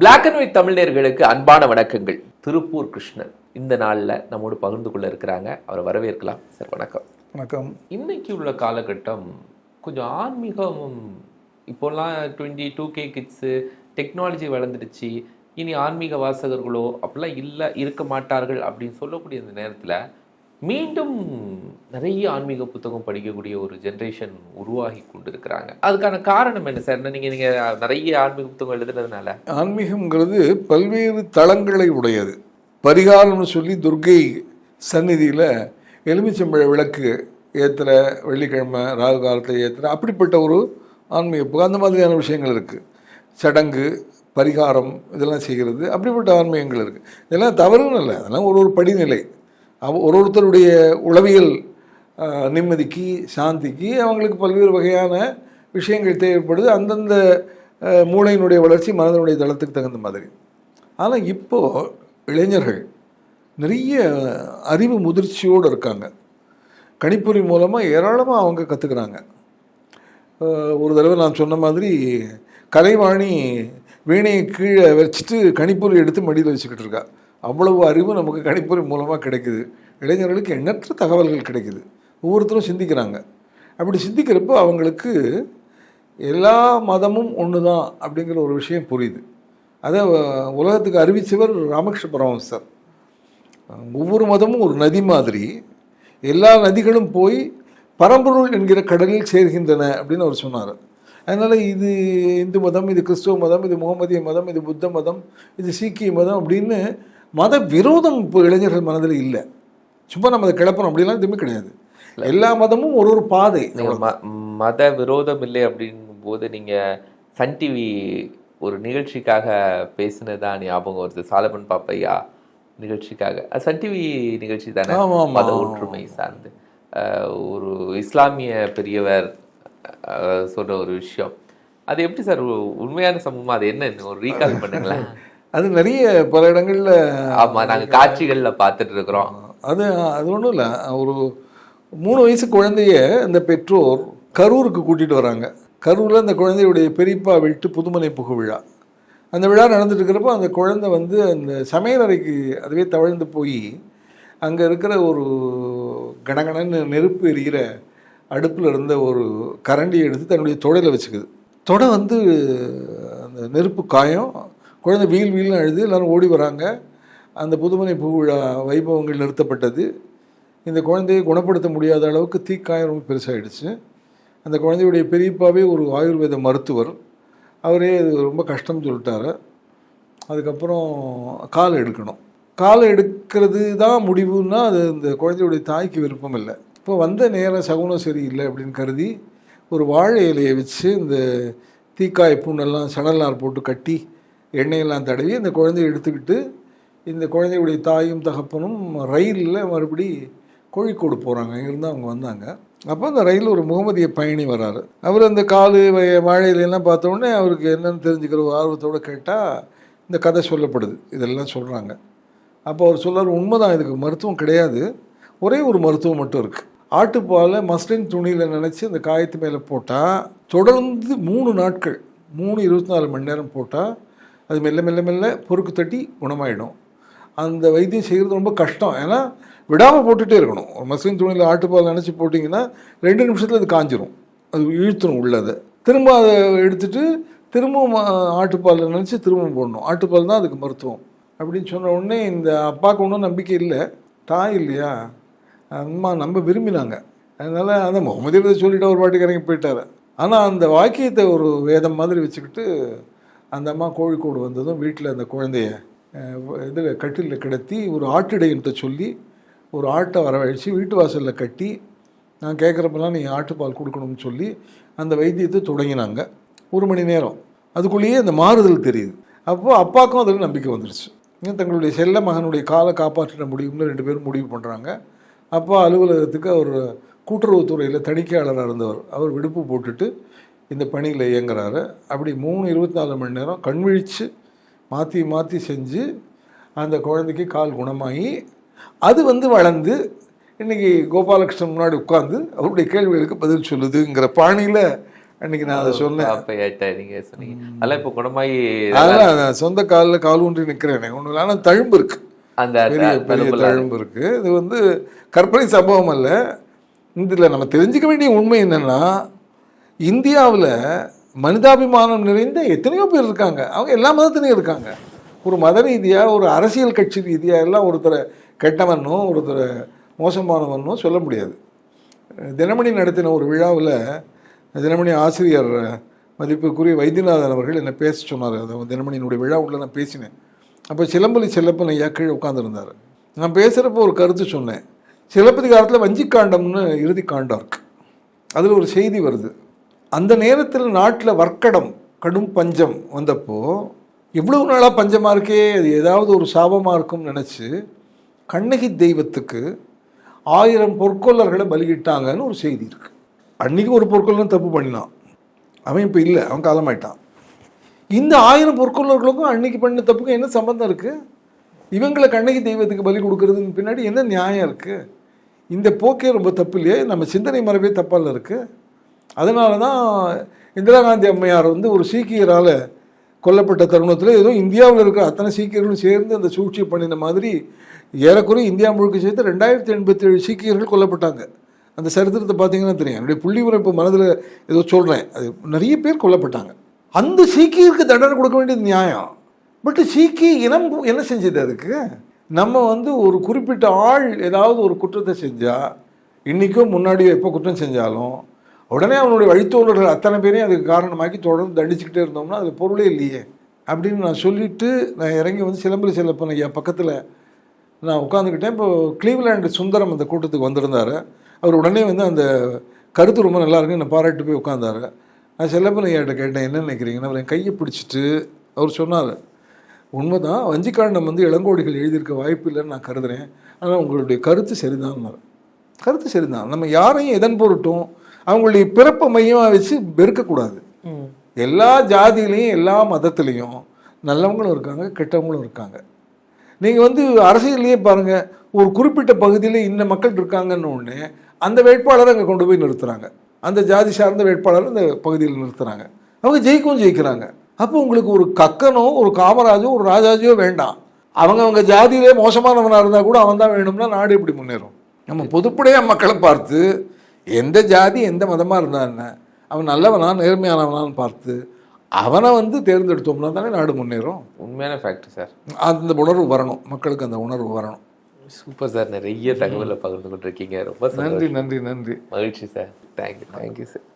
Black and white தமிழர்களுக்கு அன்பான வணக்கங்கள். திருப்பூர் கிருஷ்ணன் இந்த நாளில் நம்மோடு பகிர்ந்து கொள்ள இருக்கிறாங்க. அவரை வரவேற்கலாம். சார் வணக்கம். வணக்கம். இன்னைக்கு உள்ள காலகட்டம் கொஞ்சம் ஆன்மீகம் இப்போல்லாம் twenty two K kids technology வளர்ந்துடுச்சு. இனி ஆன்மீக வாசகர்களோ அப்படிலாம் இல்லை இருக்க மாட்டார்கள் அப்படின்னு சொல்லக்கூடிய இந்த நேரத்தில் மீண்டும் நிறைய ஆன்மீக புத்தகம் படிக்கக்கூடிய ஒரு ஜென்ரேஷன் உருவாகி கொண்டு இருக்கிறாங்க அதுக்கான காரணம் என்ன சார் நீங்கள் நீங்கள் நிறைய ஆன்மீக புத்தகம் எழுதுனதுனால? ஆன்மீகம்ங்கிறது பல்வேறு தளங்களை உடையது. பரிகாரம்னு சொல்லி துர்க்கை சந்நிதியில் எலுமிச்சம்பழ விளக்கு ஏற்றுற வெள்ளிக்கிழமை ராகு காலத்தில் ஏற்றுற அப்படிப்பட்ட ஒரு ஆன்மீக புகை. அந்த மாதிரியான விஷயங்கள் இருக்குது சடங்கு பரிகாரம் இதெல்லாம் செய்கிறது. அப்படிப்பட்ட ஆன்மீகங்கள் இருக்குது இதெல்லாம் தவறுன்னு இல்லை அதெல்லாம் ஒரு ஒரு படிநிலை. ஒரு ஒருத்தருடைய உளவியல் நிம்மதிக்கு சாந்திக்கு அவங்களுக்கு பல்வேறு வகையான விஷயங்கள் தேவைப்படுது. அந்தந்த மூளையினுடைய வளர்ச்சி மனதனுடைய தளத்துக்கு தகுந்த மாதிரி. ஆனால் இப்போது இளைஞர்கள் நிறைய அறிவு முதிர்ச்சியோடு இருக்காங்க. கணிப்பொறி மூலமாக ஏராளமாக அவங்க கற்றுக்குறாங்க ஒரு தடவை நான் சொன்ன மாதிரி கலைவாணி வீணையை கீழே வச்சுட்டு கணிப்பொறி எடுத்து மடியில் வச்சுக்கிட்டு இருக்கா. அவ்வளவு அறிவு நமக்கு கணிப்பொறி மூலமாக கிடைக்குது. இளைஞர்களுக்கு எண்ணற்ற தகவல்கள் கிடைக்குது. ஒவ்வொருத்தரும் சிந்திக்கிறாங்க. அப்படி சிந்திக்கிறப்போ அவங்களுக்கு எல்லா மதமும் ஒன்று தான் அப்படிங்கிற ஒரு விஷயம் புரியுது. அதை உலகத்துக்கு அறிவித்தவர் ராமகிருஷ்ண பரமஹம்சர் ஒவ்வொரு மதமும் ஒரு நதி மாதிரி. எல்லா நதிகளும் போய் பரம்பொருள் என்கிற கடலில் சேர்கின்றன அப்படின்னு அவர் சொன்னார். அதனால் இது இந்து மதம் இது கிறிஸ்துவ மதம் இது முகமதிய மதம் இது புத்த மதம் இது சீக்கிய மதம் அப்படின்னு மத விரோதம் இப்போ இளைஞர்கள் மனதில் இல்லை. சும்மா நம்ம அதை கிளப்பணும் அப்படிலாம் எதுவுமே கிடையாது. எல்லா மதமும் ஒரு ஒரு பாதை. மத விரோதம் இல்லை அப்படிங்கும் போது நீங்க சன் டிவி ஒரு நிகழ்ச்சிக்காக பேசினதா ஞாபகம் வருது. சாலமன் பாப்பையா நிகழ்ச்சிக்காக. சன் டிவி நிகழ்ச்சி தானே. மத ஒற்றுமை சார்ந்து. ஒரு இஸ்லாமிய பெரியவர் சொன்ன ஒரு விஷயம். அது எப்படி சார்? உண்மையான சம்பவமா அது என்ன? ஒரு ரீகால் பண்ணுங்களேன். அது நிறைய பல இடங்களில் ஆமா நாங்க காட்சிகள்ல பார்த்துட்டு இருக்கிறோம் அது அது ஒன்றும் இல்லை. ஒரு மூணு வயசு குழந்தைய இந்த பெற்றோர் கரூருக்கு கூட்டிகிட்டு வராங்க. கரூரில் அந்த குழந்தையுடைய பெரியப்பா வீட்டு புதுமனை புகு விழா. அந்த விழா நடந்துட்டு இருக்கிறப்போ அந்த குழந்தை வந்து அந்த சமையலறைக்கு அதுவே தவழ்ந்து போய் அங்கே இருக்கிற ஒரு கணகணன்னு நெருப்பு எரிகிற அடுப்பில் இருந்த ஒரு கரண்டியை எடுத்து தன்னுடைய தொடையில் வச்சுக்குது. தொடை வந்து அந்த நெருப்பு காயம் குழந்தை வீல் வீல்னு அழுது எல்லோரும் ஓடி வராங்க. அந்த புதுமனை பூவிழா வைபவங்கள் நிறுத்தப்பட்டது. இந்த குழந்தையை குணப்படுத்த முடியாத அளவுக்கு தீக்காயம் ரொம்ப பெருசாகிடுச்சு அந்த குழந்தையுடைய பெரியப்பாவே ஒரு ஆயுர்வேத மருத்துவர். அவரே இது ரொம்ப கஷ்டம்னு சொல்லிட்டாரு. அதுக்கப்புறம் காலை எடுக்கணும். காலை எடுக்கிறது தான் முடிவுன்னா அது இந்த குழந்தையுடைய தாய்க்கு விருப்பம் இல்லை. இப்போ வந்த நேரம் சகுனம் சரியில்லை அப்படின்னு கருதி ஒரு வாழை இலையை வச்சு இந்த தீக்காய் புண்ணெல்லாம் சணல்நார் போட்டு கட்டி எண்ணெயெல்லாம் தடவி இந்த குழந்தையை எடுத்துக்கிட்டு இந்த குழந்தையுடைய தாயும் தகப்பனும் ரயிலில் மறுபடி கோழிக்கோடு போகிறாங்க இங்கிருந்து அவங்க வந்தாங்க. அப்போ அந்த ரயில் ஒரு முகமதிய பயணி வராரு. அவர் அந்த காலு வய- பார்த்தோடனே அவருக்கு என்னென்னு தெரிஞ்சுக்கிற ஒரு ஆர்வத்தோடு கேட்டால் இந்த கதை சொல்லப்படுது. இதெல்லாம் சொல்கிறாங்க அப்போ அவர் சொல்றாரு உண்மைதான் இதுக்கு மருத்துவம் கிடையாது. ஒரே ஒரு மருத்துவம் மட்டும் இருக்குது ஆட்டுப்பாலை மஸ்லின் துணியில் நினச்சி அந்த காயத்து மேலே போட்டால் தொடர்ந்து மூணு நாட்கள் மூணு இருபத்தி நாலு மணி நேரம் போட்டால் அது மெல்ல மெல்ல மெல்ல பொறுக்கு தட்டி குணமாயிடும். அந்த வைத்தியம் செய்கிறது ரொம்ப கஷ்டம். ஏன்னா விடாமல் போட்டுகிட்டே இருக்கணும். ஒரு மஸ்லின் துணியில் ஆட்டுப்பால் நினச்சி போட்டிங்கன்னா ரெண்டு நிமிஷத்தில் அது காஞ்சிரும். அது இழுத்துரும் உள்ளதை. திரும்ப அதை எடுத்துட்டு திரும்பவும் ஆட்டுப்பால் நினச்சி திரும்பவும் போடணும். ஆட்டுப்பால் தான் அதுக்கு மருத்துவம். அப்படின்னு சொன்ன உடனே இந்த அப்பாவுக்கு ஒன்றும் நம்பிக்கை இல்லை. தாய் இல்லையா? அம்மா நம்ம விரும்பினாங்க. அதனால் அந்த முகமது சொல்லிவிட்டு ஒரு பாட்டுக்கு இறங்கி போயிட்டாரு. ஆனால் அந்த வாக்கியத்தை ஒரு வேதம் மாதிரி வச்சுக்கிட்டு அந்த அம்மா கோழிக்கோடு வந்ததும் வீட்டில் அந்த குழந்தைய இதில் கட்டிலில் கிடத்தி ஒரு ஆட்டிடையன்ட்ட சொல்லி ஒரு ஆட்டை வரவழைச்சி வீட்டு வாசலில் கட்டி நான் கேட்குறப்பெல்லாம் நீ ஆட்டுப்பால் கொடுக்கணும்னு சொல்லி அந்த வைத்தியத்தை தொடங்கினாங்க. ஒரு மணி நேரம். அதுக்குள்ளேயே அந்த மாறுதல் தெரியுது. அப்போது அப்பாவுக்கும் அதில் நம்பிக்கை வந்துடுச்சு ஏன் தங்களுடைய செல்ல மகனுடைய காலை காப்பாற்றிட முடியும்னு ரெண்டு பேரும் முடிவு பண்ணுறாங்க. அப்பா அலுவலகத்துக்கு அவர் கூட்டுறவுத்துறையில் தணிக்கையாளராக இருந்தவர். அவர் விடுப்பு போட்டுட்டு இந்த பணியில் இயங்குறாரு. அப்படி மூணு இருபத்தி நாலு மணி நேரம் கண் விழிச்சு மாற்றி மாற்றி செஞ்சு அந்த குழந்தைக்கு கால் குணமாகி அது வந்து வளர்ந்து இன்னைக்கு கோபாலகிருஷ்ணன் முன்னாடி உட்காந்து அவருடைய கேள்விகளுக்கு பதில் சொல்லுதுங்கிற பாணியில் அன்னைக்கு நான் அதை சொன்னேன். பாப்பையாட்டா நீங்க சொன்னீங்க. அதெல்லாம் இப்போ குணமாயி அதெல்லாம் நான் சொந்த காலில் கால் ஊன்றி நிற்கிறேன் ஒன்றும் ஆனால் தழும்பு இருக்கு. அந்த பெரிய பெரிய தழும்பு இருக்கு. இது வந்து கற்பனை சம்பவம் அல்ல. இதில் நம்ம தெரிஞ்சுக்க வேண்டிய உண்மை என்னன்னா இந்தியாவில் மனிதாபிமானம் நிறைந்த எத்தனையோ பேர் இருக்காங்க. அவங்க எல்லா மதத்திலையும் இருக்காங்க. ஒரு மத ரீதியாக ஒரு அரசியல் கட்சி ரீதியாக எல்லாம் ஒருத்தரை கெட்டவனோ ஒருத்தரை மோசமானவனும் சொல்ல முடியாது. தினமணி நடத்தின ஒரு விழாவில் தினமணி ஆசிரியர் மதிப்புக்குரிய வைத்தியநாதன் அவர்கள் என்னை பேச சொன்னார். அது தினமணியினுடைய விழா உள்ள நான் பேசினேன். அப்போ சிலம்பலி செல்லப்பன் ஐயா கீழே உட்காந்துருந்தார் நான் பேசுகிறப்போ ஒரு கருத்து சொன்னேன். சிலப்பதிகாரத்தில் வஞ்சிக்காண்டம்னு இறுதி காண்டம் இருக்குது அதில் ஒரு செய்தி வருது. அந்த நேரத்தில் நாட்டில் வர்க்கடம் கடும் பஞ்சம் வந்தப்போ இவ்வளவு நாளாக பஞ்சமாக இருக்கே அது ஏதாவது ஒரு சாபமாக இருக்கும்னு நினச்சி கண்ணகி தெய்வத்துக்கு ஆயிரம் பொற்கொள்ளர்களை பலியிட்டாங்கன்னு ஒரு செய்தி இருக்குது அன்னைக்கு ஒரு பொற்கொள்ளன் தப்பு பண்ணினான். அவன் இப்போ இல்லை அவன் காலமாயிட்டான். இந்த ஆயிரம் பொற்கொள்ளர்களுக்கும் அன்னைக்கு பண்ண தப்புக்கும் என்ன சம்மந்தம் இருக்குது இவங்களை கண்ணகி தெய்வத்துக்கு பலி கொடுக்கறதுக்கு பின்னாடி என்ன நியாயம் இருக்குது இந்த போக்கே ரொம்ப தப்பு இல்லையே? நம்ம சிந்தனை மரபே தப்பால் இருக்குது அதனால தான் இந்திரா காந்தி அம்மையார் வந்து ஒரு சீக்கியரால் கொல்லப்பட்ட தருணத்தில் ஏதோ இந்தியாவில் இருக்கிற அத்தனை சீக்கியர்களும் சேர்ந்து அந்த சூழ்ச்சி பண்ணின மாதிரி ஏறக்குறைய இந்தியா முழுக்க சேர்த்து ரெண்டாயிரத்தி எண்பத்தி ஏழு சீக்கியர்கள் கொல்லப்பட்டாங்க. அந்த சரித்திரத்தை பார்த்தீங்கன்னா தெரியும். என்னுடைய புள்ளி இப்போ மனதில் ஏதோ சொல்கிறேன் அது நிறைய பேர் கொல்லப்பட்டாங்க. அந்த சீக்கியருக்கு தண்டனை கொடுக்க வேண்டியது நியாயம். பட் சீக்கிய இனம் என்ன செஞ்சது அதுக்கு? நம்ம வந்து ஒரு குறிப்பிட்ட ஆள் ஏதாவது ஒரு குற்றத்தை செஞ்சால் இன்றைக்கும் முன்னாடியோ எப்போ குற்றம் செஞ்சாலும் உடனே அவனுடைய வழித்தோழர்கள் அத்தனை பேரையும் அதுக்கு காரணமாக்கி தொடர்ந்து தண்டிச்சுக்கிட்டே இருந்தோம்னா அது பொருளே இல்லையே. அப்படின்னு நான் சொல்லிவிட்டு நான் இறங்கி வந்து சிலம்பரி செல்லப்பன் ஐயா பக்கத்தில் நான் உட்காந்துக்கிட்டேன் இப்போ கிளீவ்லேண்டு சுந்தரம் அந்த கூட்டத்துக்கு வந்திருந்தார். அவர் உடனே வந்து அந்த கருத்து ரொம்ப நல்லா இருக்கு என்னை பாராட்டு போய் உட்காந்தாரு நான் செல்லப்பன் ஐயாட்ட கேட்டேன் என்ன நினைக்கிறீங்கன்னு? அவர் என் கையை பிடிச்சிட்டு அவர் சொன்னார் உண்மைதான் வஞ்சிக்காண்டம் வந்து இளங்கோடிகள் எழுதியிருக்க வாய்ப்பு இல்லைன்னு நான் கருதுறேன். ஆனால் உங்களுடைய கருத்து சரிதான் கருத்து சரிதான். நம்ம யாரையும் எதன் பொருட்டும் அவங்களுடைய பிறப்பை மையமாக வச்சு வெறுக்கக்கூடாது. எல்லா ஜாதியிலையும் எல்லா மதத்துலேயும் நல்லவங்களும் இருக்காங்க கெட்டவங்களும் இருக்காங்க. நீங்கள் வந்து அரசியல்லையே பாருங்கள் ஒரு குறிப்பிட்ட பகுதியில் இந்த மக்கள் இருக்காங்கன்னு ஒன்று அந்த வேட்பாளரை அங்கே கொண்டு போய் நிறுத்துறாங்க. அந்த ஜாதி சார்ந்த வேட்பாளரை அந்த பகுதியில் நிறுத்துறாங்க. அவங்க ஜெயிக்கவும் ஜெயிக்கிறாங்க. அப்போ உங்களுக்கு ஒரு கக்கனோ ஒரு காமராஜோ ஒரு ராஜாஜியோ வேண்டாம். அவங்க அவங்க ஜாதியிலே மோசமானவனாக இருந்தால் கூட அவன் தான் வேணும்னா நாடு எப்படி முன்னேறும்? நம்ம பொதுப்படையாக மக்களை பார்த்து எந்த ஜாதி எந்த மதமாக இருந்தா என்ன? அவன் நல்லவனா நேர்மையானவனான்னு பார்த்து அவனை வந்து தேர்ந்தெடுத்தோம்னா தானே நாடு முன்னேறும். உண்மையான ஃபேக்ட் சார் அந்த உணர்வு வரணும். மக்களுக்கு அந்த உணர்வு வரணும். சூப்பர் சார் நிறைய தகவலை பகிர்ந்து கொண்டிருக்கீங்க. ரொம்ப. நன்றி நன்றி நன்றி. மகிழ்ச்சி சார் தேங்க்யூ தேங்க்யூ சார்